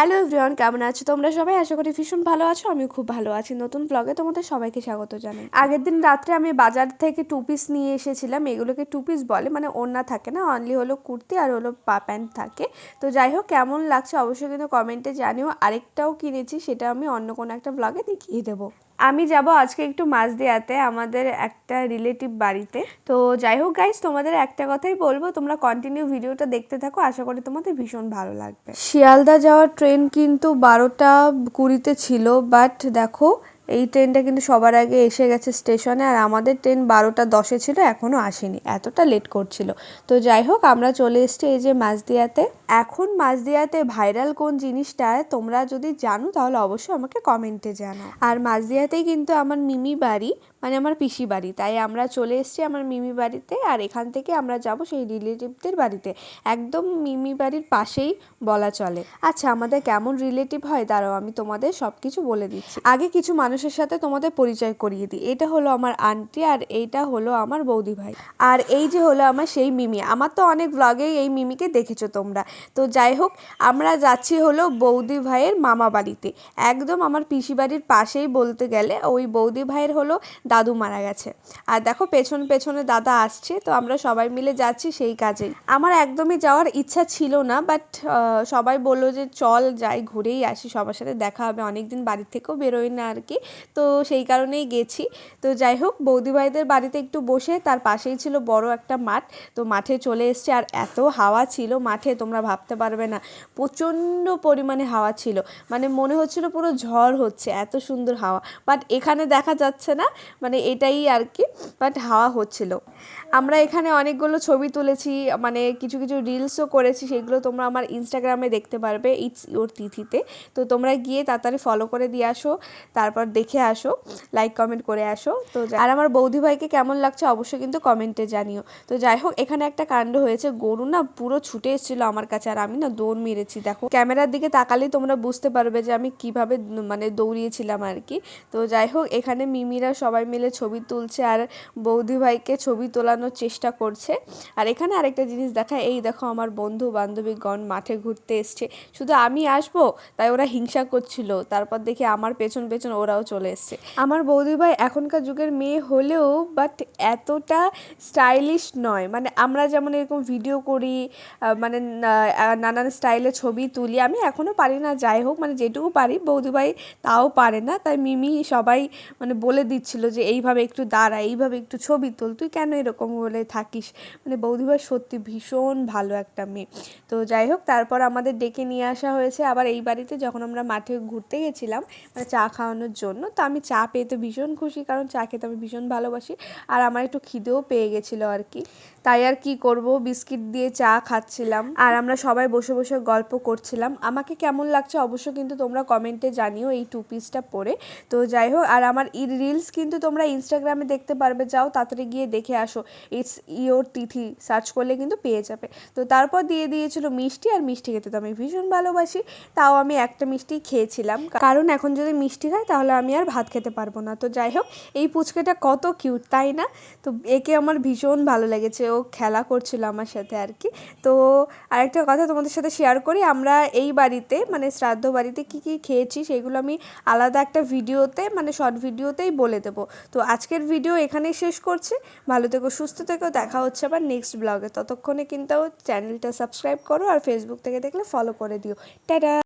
Hello everyone, কেমন আছো তোমরা সবাই? আশা করি ভীষণ ভালো আছো আমি খুব ভালো আছি। নতুন ব্লগে তোমাদের সবাইকে স্বাগত জানাই। আগের দিন রাত্রে আমি বাজার থেকে টু পিস নিয়ে এসেছিলাম, এগুলোকে টু পিস বলে মানে ওড়না থাকে না অনলি হলো কুর্তি আর হলো পা প্যান্ট থাকে। তো যাই হোক, কেমন লাগছে অবশ্যই কিন্তু কমেন্টে জানিও। আরেকটাও কিনেছি, সেটা আমি অন্য কোনো একটা ব্লগে দেখিয়ে দেবো। আমি যাব আজকে একটু মাছ দেওয়াতে আমাদের একটা রিলেটিভ বাড়িতে। তো যাই হোক গাইজ তোমাদের একটা কথাই বলব, তোমরা কন্টিনিউ ভিডিওটা দেখতে থাকো, আশা করি তোমাদের ভীষণ ভালো লাগবে। শিয়ালদা যাওয়ার ট্রেন কিন্তু বারোটা কুড়িতে ছিল বাট দেখো এই ট্রেনটা কিন্তু সবার আগে এসে গেছে স্টেশনে আর আমাদের ট্রেন বারোটা দশে ছিল এখনও আসেনি। এতটা লেট করছিল। তো যাই হোক, আমরা চলে এসেছি এই যে মাঝদিয়াতে এখন মাঝদিয়াতে ভাইরাল কোন জিনিসটা, তোমরা যদি জানো তাহলে অবশ্যই আমাকে কমেন্টে জানাও। আর মাঝদিয়াতেই কিন্তু আমার মিমি বাড়ি। মানে আমার পিসি বাড়ি। তাই আমরা চলে এসেছি আমার মিমি বাড়িতে আর এখান থেকে আমরা যাব সেই রিলেটিভদের বাড়িতে। একদম মিমি বাড়ির পাশেই বলা চলে। আচ্ছা আমাদের কেমন রিলেটিভ হয়? দাঁড়াও, আমি তোমাদের সব কিছু বলে দিচ্ছি। আগে কিছু মানুষের সাথে তোমাদের পরিচয় করিয়ে দিই। এটা হলো আমার আন্টি আর এইটা হলো আমার বৌদি ভাই। আর এই যে হলো আমার সেই মিমি। আমার তো অনেক ব্লগেই এই মিমিকে দেখেছ তোমরা। তো যাই হোক, আমরা যাচ্ছি হলো বৌদি ভাইয়ের মামা বাড়িতে। একদম আমার পিসি বাড়ির পাশেই বলতে গেলে ওই বৌদি ভাইয়ের হলো দাদু মারা গেছে। আর দেখো পেছন পেছনে দাদা আসছে, তো আমরা সবাই মিলে যাচ্ছি সেই কাজেই। আমার একদমই যাওয়ার ইচ্ছা ছিল না বাট সবাই বলল যে চল যাই, ঘুরেই আসি, সবার সাথে দেখা হবে অনেক দিন বাড়ির থেকেও বেরোই না আর কি। তো সেই কারণেই গেছি। তো যাই হোক, বৌদি ভাইদের বাড়িতে একটু বসে, তার পাশেই ছিল বড় একটা মাঠ, তো মাঠে চলে এসছে। আর এত হাওয়া ছিল মাঠে, তোমরা ভাবতে পারবে না, প্রচণ্ড পরিমাণে হাওয়া ছিল। মানে মনে হচ্ছিল পুরো ঝড় হচ্ছে, এত সুন্দর হাওয়া। বাট এখানে দেখা যাচ্ছে না মানে এটাই আর কি বাট হাওয়া হচ্ছিল। আমরা এখানে অনেকগুলো ছবি তুলেছি মানে কিছু কিছু রিলসও করেছি, সেগুলো তোমরা আমার ইনস্টাগ্রামে দেখতে পারবে ইটস ইওর তিথিতে। তো তোমরা গিয়ে তাড়াতাড়ি ফলো করে দিয়ে আসো, তারপর দেখে আসো লাইক কমেন্ট করে আসো। তো আর আমার বৌদি ভাইকে কেমন লাগছে অবশ্যই কিন্তু কমেন্টে জানিও। তো যাই হোক, এখানে একটা কাণ্ড হয়েছে, গরু না পুরো ছুটে এসেছিল আমার কাছে, আর আমি না দৌড় মেরেছি, দেখো। ক্যামেরার দিকে তাকালেই তোমরা বুঝতে পারবে যে আমি কীভাবে মানে দৌড়িয়েছিলাম আর কি। তো যাই হোক, এখানে মিমিরা সবাই মিলে ছবি তুলছে আর বৌদি ভাইকে ছবি তোলানোর চেষ্টা করছে। আর এখানে আরেকটা জিনিস দেখা এই দেখো আমার বন্ধু বান্ধবীগণ মাঠে ঘুরতে এসছে। শুধু আমি আসব, তাই ওরা হিংসা করছিল। তারপর দেখি আমার পেছন পেছন ওরাও চলে এসছে। আমার বৌদি ভাই এখনকার যুগের মেয়ে হলেও বাট এতটা স্টাইলিশ নয়। মানে আমরা যেমন এরকম ভিডিও করি মানে নানান স্টাইলে ছবি তুলি, আমি এখনও পারি না, যাই হোক মানে যেটুকু পারি, বৌদি ভাই তাও পারে না। তাই মিমি সবাই মানে বলে দিচ্ছিল যে এইভাবে একটু দাঁড়া, এইভাবে একটু ছবি তোল, তুই কেন এরকম বলে থাকিস? মানে বৌদিভাই সত্যি ভীষণ ভালো একটা মেয়ে। তো যাই হোক, তারপর আমাদের ডেকে নিয়ে আসা হয়েছে। আবার এই বাড়িতে যখন আমরা মাঠে ঘুরতে গেছিলাম মানে চা খাওয়ানোর জন্য, তো আমি চা পেয়ে তো ভীষণ খুশি, কারণ চা খেতে আমি ভীষণ ভালোবাসি। আর আমার একটু খিদেও পেয়ে গেছিল আর কি। তাই আর কি করব? বিস্কিট দিয়ে চা খাচ্ছিলাম। আর আমরা সবাই বসে বসে গল্প করছিলাম। আমাকে কেমন লাগছে অবশ্য কিন্তু তোমরা কমেন্টে জানিও এই টু পিসটা পরে। তো যাই হোক, আর আমার ই রিলস কিন্তু তোমরা ইনস্টাগ্রামে দেখতে পারবে, যাও তাড়াতাড়ি গিয়ে দেখে আসো। It's your Tithi. সার্চ করলে কিন্তু পেয়ে যাবে। তো তারপর দিয়ে দিয়েছিল মিষ্টি আর মিষ্টি খেতে। তো আমি ভীষণ ভালোবাসি। তাও আমি একটা মিষ্টি খেয়েছিলাম। কারণ এখন যদি মিষ্টি খাই, তাহলে আমি আর ভাত খেতে পারব না। তো যাই হোক, এই পুচকেটা কত কিউট তাই না? তো একে আমার ভীষণ ভালো লেগেছে। ও খেলা করছিল আমার সাথে আর কি। তো আরেকটা কথা তোমাদের সাথে শেয়ার করি। আমরা এই বাড়িতে মানে শ্রাদ্ধ বাড়িতে কি কি খেয়েছি, সেগুলো আমি আলাদা একটা ভিডিওতে মানে শর্ট ভিডিওতেই বলে দেবো। তো আজকের ভিডিও এখানেই শেষ করছি। ভালো থেকো, সুস্থ থেকো। দেখা হচ্ছে আবার নেক্সট ব্লগে ততক্ষণে কিন্তু চ্যানেলটা সাবস্ক্রাইব করো আর ফেসবুক থেকে দেখলে ফলো করে দিও। টাটা!